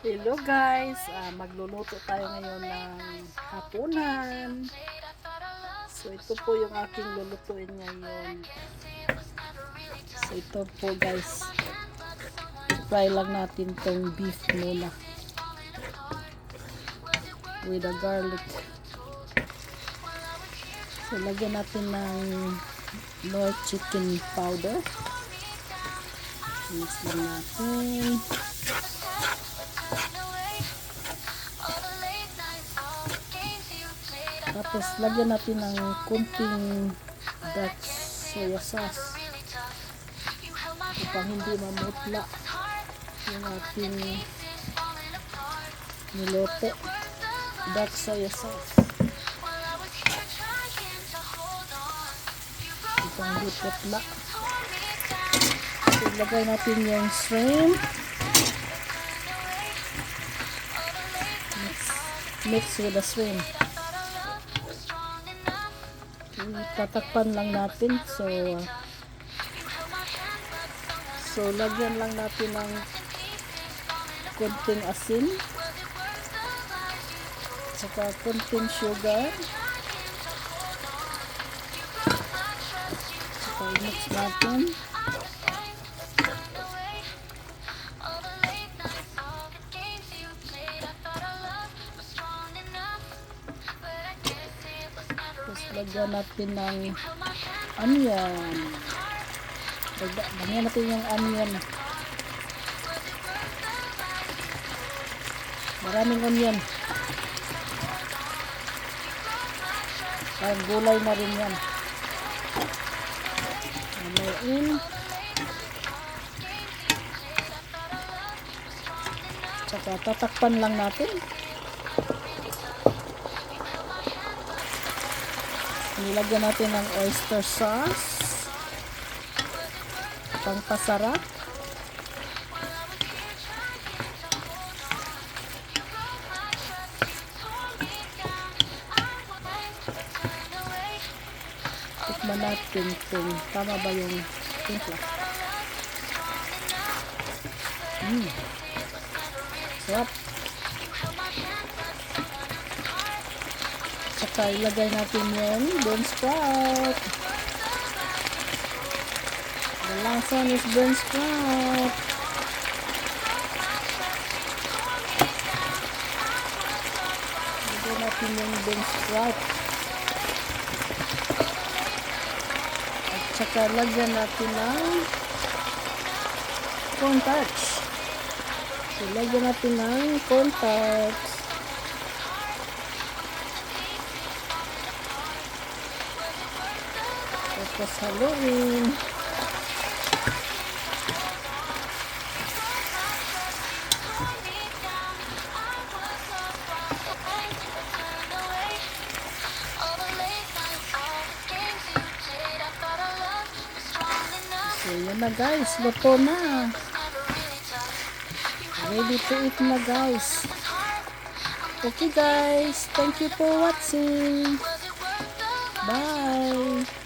Hello guys, Ah, magluluto tayo ngayon ng hapunan. So ito po yung aking lulutuin ngayon. So ito po guys, fry lang natin tong beef muna. With a garlic. So lagyan natin ng Lord chicken powder. Mix lang natin. Tapos lagyan natin ng kunting dark soya sauce upang hindi mamutla yung ating nilote. Dark soya sauce. Upang hindi putla. So, ilagay natin yung shrimp. Mix, mix with the shrimp. Tatakpan lang natin. So so lagyan lang natin ng konting asin. Saka konting sugar. Saka mix natin lagyan natin ng onion Lagyan natin yung onion maraming onion parang gulay na rin yan Haluin. Tsaka tatakpan lang natin. Nilagyan natin ng oyster sauce. Pangpasarap. Tikman natin kung tama ba yung timpla. Mm. Sarap. Saka ilagay natin yung bean sprout. The last one is bean sprout. Ilagay natin yung bean sprout. At saka lagyan natin ng corn starch. So, lagyan natin ng corn. Tapos haluin. So, yun na guys. Luto na. Ready to eat na guys. Okay guys. Thank you for watching. Bye.